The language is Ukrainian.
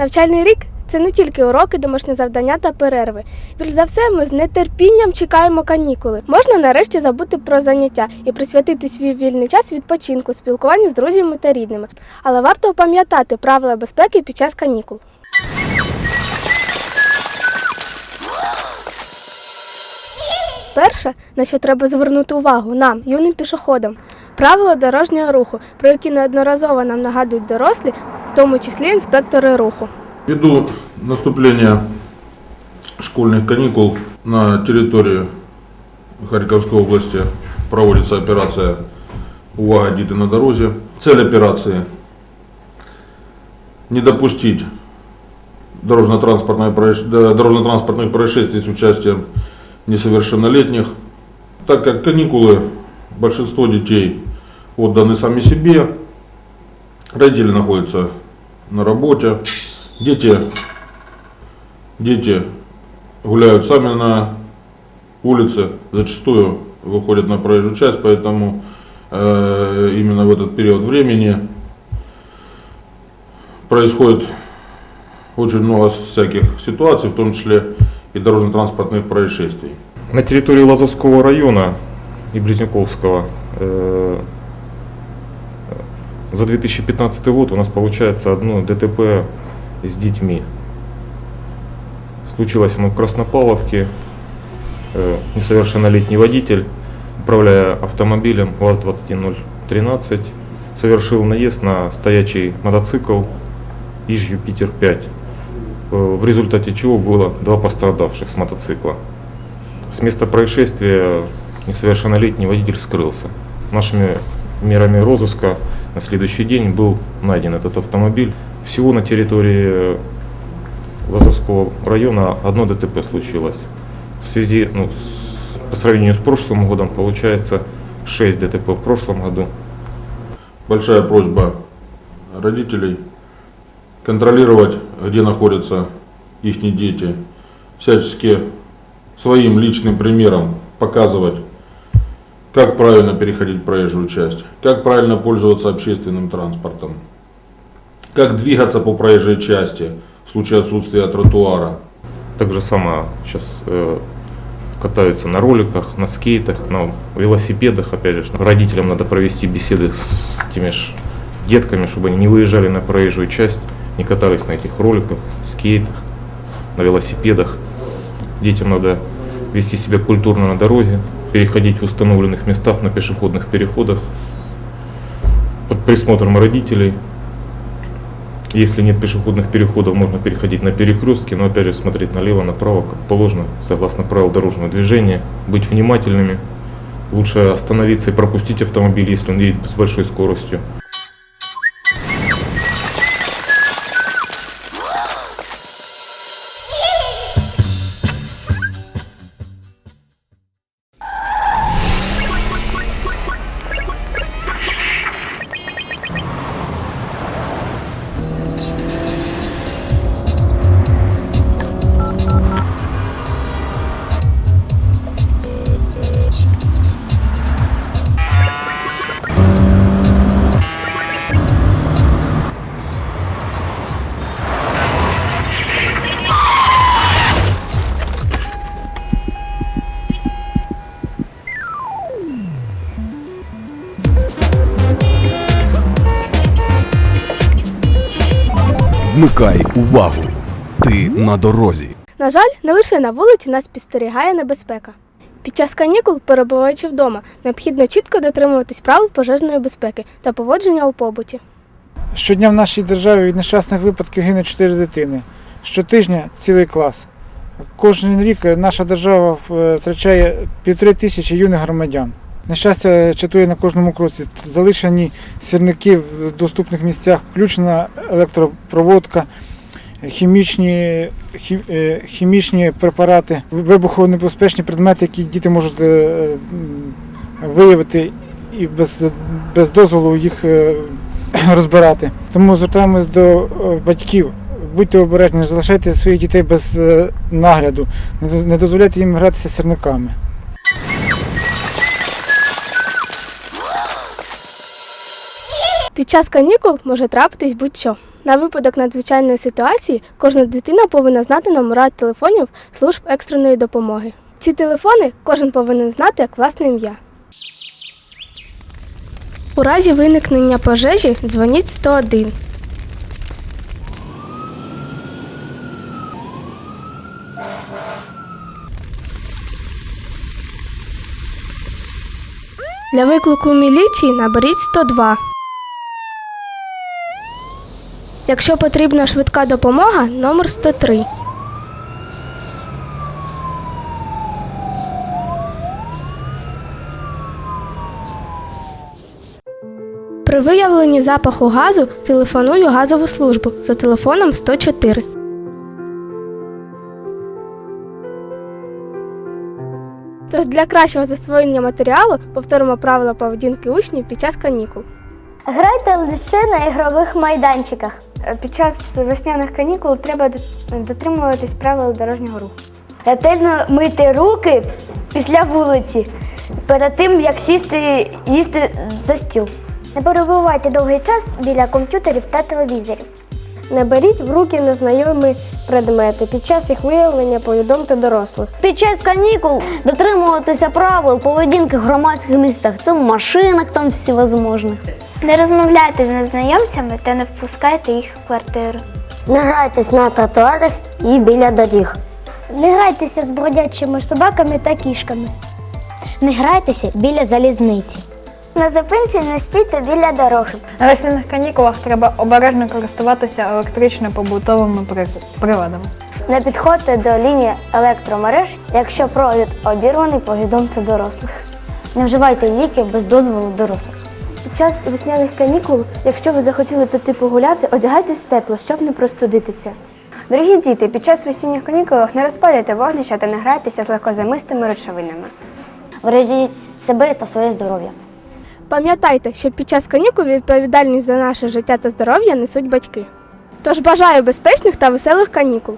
Навчальний рік це не тільки уроки, домашні завдання та перерви. Більш за все, ми з нетерпінням чекаємо канікули. Можна нарешті забути про заняття і присвятити свій вільний час відпочинку, спілкуванню з друзями та рідними. Але варто пам'ятати правила безпеки під час канікул. Перше, на що треба звернути увагу нам, юним пішоходам, правила дорожнього руху, про які неодноразово нам нагадують дорослі, в тому числі інспектори руху. Ввиду наступления школьных каникул на территории Харьковской области проводится операция «Увага, діти на дорозі». Цель операции – не допустить дорожно-транспортное проис- да, дорожно-транспортных происшествий с участием несовершеннолетних. Так как каникулы, большинство детей отданы сами себе, родители находятся на работе, Дети, дети гуляют сами на улице, зачастую выходят на проезжую часть, поэтому э, именно в этот период времени происходит очень много всяких ситуаций, в том числе и дорожно-транспортных происшествий. На территории Лазовского района и Близнюковского э, за 2015 год у нас получается одно ДТП с детьми. Случилось оно в Краснопавловке. Э, Несовершеннолетний водитель, управляя автомобилем УАЗ-21013, совершил наезд на стоячий мотоцикл ИЖ Юпитер-5, э, в результате чего было два пострадавших с мотоцикла. С места происшествия несовершеннолетний водитель скрылся. Нашими мерами розыска на следующий день был найден этот автомобиль. Всего на территории Лазовского района одно ДТП случилось. В связи, ну, с- по сравнению с прошлым годом, получается 6 ДТП в прошлом году. Большая просьба родителей контролировать, где находятся их дети, всячески своим личным примером показывать, как правильно переходить проезжую часть, как правильно пользоваться общественным транспортом, как двигаться по проезжей части в случае отсутствия тротуара. Так же само сейчас э, катаются на роликах, на скейтах, на велосипедах. Опять же, родителям надо провести беседы с теми ж детками, чтобы они не выезжали на проезжую часть, не катались на этих роликах, скейтах, на велосипедах. Детям надо вести себя культурно на дороге, переходить в установленных местах на пешеходных переходах под присмотром родителей. Если нет пешеходных переходов, можно переходить на перекрестки, но опять же смотреть налево, направо, как положено, согласно правил дорожного движения, быть внимательными. Лучше остановиться и пропустить автомобиль, если он едет с большой скоростью. Вмикай увагу. Ти на дорозі. На жаль, не лише на вулиці нас підстерігає небезпека. Під час канікул, перебуваючи вдома, необхідно чітко дотримуватись правил пожежної безпеки та поводження у побуті. Щодня в нашій державі від нещасних випадків гине 4 дитини. Щотижня цілий клас. Кожен рік наша держава е, втрачає півтори тисячі юних громадян. Нещастя чатує на кожному кроці. Залишені сірники в доступних місцях, включена електропроводка, хімічні, е, хімічні препарати, вибухонебезпечні предмети, які діти можуть е, виявити і без, без дозволу їх е, розбирати. Тому звертаємось до батьків. Будьте обережні, залишайте своїх дітей без нагляду, не дозволяйте їм гратися сірниками. Під час канікул може трапитись будь-що. На випадок надзвичайної ситуації кожна дитина повинна знати номера телефонів служб екстреної допомоги. Ці телефони кожен повинен знати як власне ім'я. У разі виникнення пожежі дзвоніть 101. Для виклику міліції наберіть 102. Якщо потрібна швидка допомога, номер 103. При виявленні запаху газу телефоную газову службу за телефоном 104. Тож для кращого засвоєння матеріалу повторимо правила поведінки учнів під час канікул. Грайте лише на ігрових майданчиках. Під час весняних канікул треба дотримуватись правил дорожнього руху. Ретельно мити руки після вулиці, перед тим як сісти їсти за стіл. Не перебувайте довгий час біля комп'ютерів та телевізорів. Не беріть в руки незнайомі предмети. Під час їх виявлення повідомте дорослих. Під час канікул дотримуватися правил поведінки в громадських містах. Це в машинах там всевозможних. Не розмовляйте з незнайомцями та не впускайте їх в квартиру. Не грайтесь на тротуарах і біля доріг. Не грайтеся з бродячими собаками та кішками. Не грайтеся біля залізниці. На зупинці не стійте біля дороги. На весняних канікулах треба обережно користуватися електрично-побутовими приладами. Не підходьте до лінії електромереж, якщо провід обірваний, повідомте дорослих. Не вживайте ліки без дозволу дорослих. Під час весняних канікул, якщо ви захотіли піти погуляти, одягайтесь тепло, щоб не простудитися. Дорогі діти, під час весінніх канікулах не розпалюйте вогнища та не грайтеся з легкозамистими речовинами. Бережіть себе та своє здоров'я. Пам'ятайте, що під час канікул відповідальність за наше життя та здоров'я несуть батьки. Тож бажаю безпечних та веселих канікул.